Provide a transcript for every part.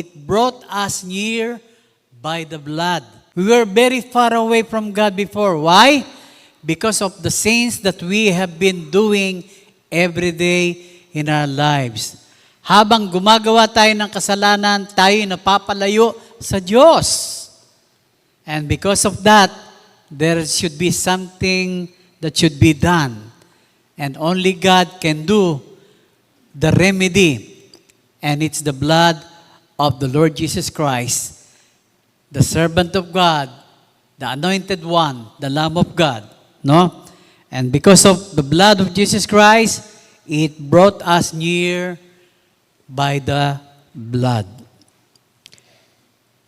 It brought us near by the blood. We were very far away from God before. Why? Because of the sins that we have been doing every day in our lives. Habang gumagawa tayo ng kasalanan, tayo napapalayo sa Diyos. And because of that, there should be something that should be done. And only God can do the remedy. And it's the blood of the Lord Jesus Christ, the servant of God, the anointed one, the Lamb of God. No? And because of the blood of Jesus Christ, it brought us near by the blood.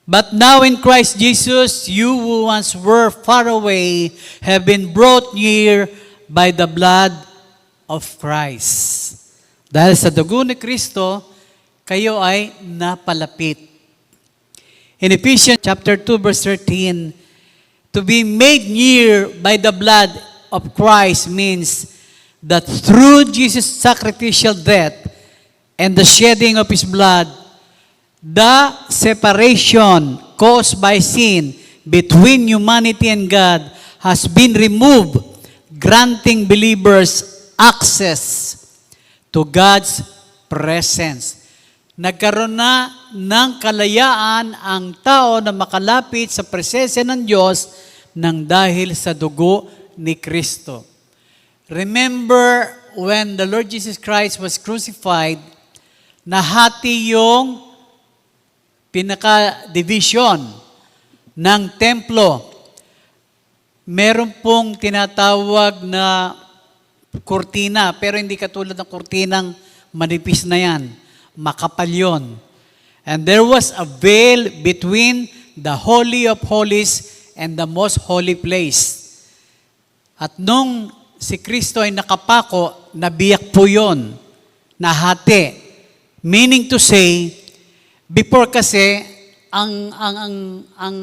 But now in Christ Jesus, you who once were far away have been brought near by the blood of Christ. Dahil sa dugo ni Kristo, kayo ay napalapit. In Ephesians chapter 2 verse 13, to be made near by the blood of Christ means that through Jesus' sacrificial death and the shedding of His blood, the separation caused by sin between humanity and God has been removed, granting believers access to God's presence. Nagkaroon na ng kalayaan ang tao na makalapit sa presensya ng Diyos nang dahil sa dugo ni Kristo. Remember when the Lord Jesus Christ was crucified, nahati yung pinaka-division ng templo. Meron pong tinatawag na kurtina, pero hindi katulad ng kurtinang manipis na yan. Makapal yun. And there was a veil between the Holy of Holies and the most holy place. At nung si Kristo ay nakapako, nabiyak po yun, nahati. Meaning to say, before kasi, ang, ang, ang, ang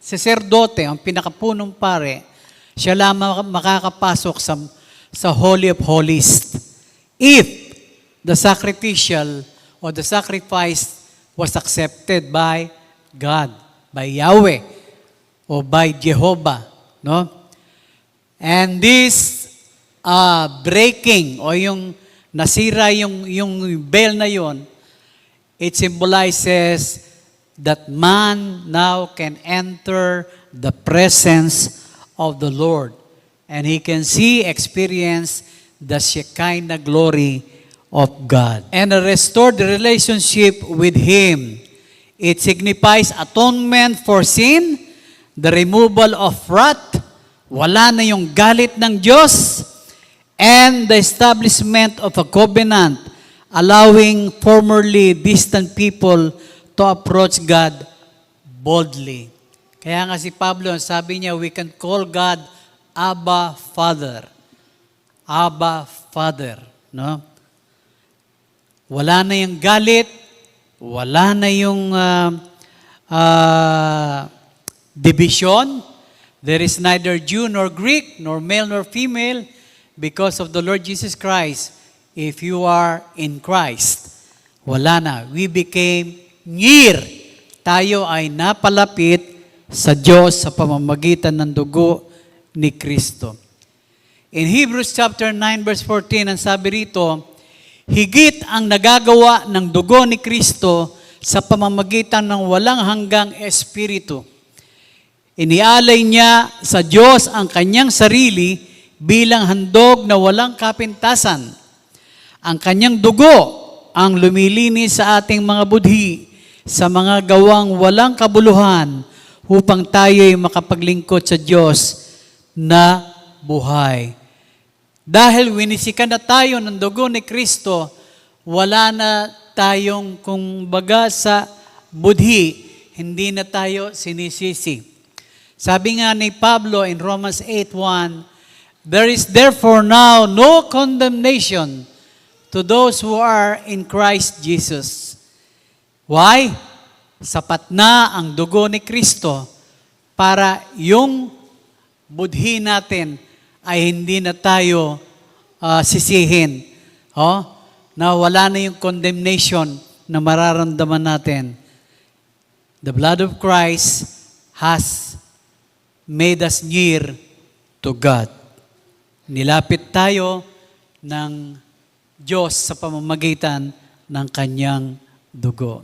saserdote, ang pinakapunong pare, siya lamang makakapasok sa, sa Holy of Holies. If the sacrificial or the sacrifice was accepted by God, by Yahweh, or by Jehovah, no? And this uh, breaking o yung nasira yung yung veil na yon, it symbolizes that man now can enter the presence of the Lord and he can see, experience the Shekinah glory of God and a restored relationship with Him. It signifies atonement for sin, the removal of wrath, wala na yung galit ng Diyos, and the establishment of a covenant allowing formerly distant people to approach God boldly. Kaya nga si Pablo, sabi niya, we can call God Abba Father. Abba Father. No? Wala na yung galit, wala na yung uh, uh, division. There is neither Jew nor Greek, nor male nor female, because of the Lord Jesus Christ. If you are in Christ, wala na. We became near. Tayo ay napalapit sa Diyos sa pamamagitan ng dugo ni Kristo. In Hebrews chapter 9 verse 14, ang sabi rito, higit ang nagagawa ng dugo ni Kristo sa pamamagitan ng walang hanggang espiritu. Inialay niya sa Diyos ang kanyang sarili bilang handog na walang kapintasan. Ang kanyang dugo ang lumilinis sa ating mga budhi sa mga gawang walang kabuluhan upang tayo'y makapaglingkod sa Diyos na buhay. Dahil winisikan na tayo ng dugo ni Kristo, wala na tayong kung baga sa budhi, hindi na tayo sinisisi. Sabi nga ni Pablo in Romans 8.1, There is therefore now no condemnation to those who are in Christ Jesus. Why? Sapat na ang dugo ni Kristo para yung budhi natin ay hindi na tayo ah, sisihin. Oh? Na wala na yung condemnation na mararamdaman natin The blood of Christ has made us near to God. Nilapit tayo ng Diyos sa pamamagitan ng kanyang dugo.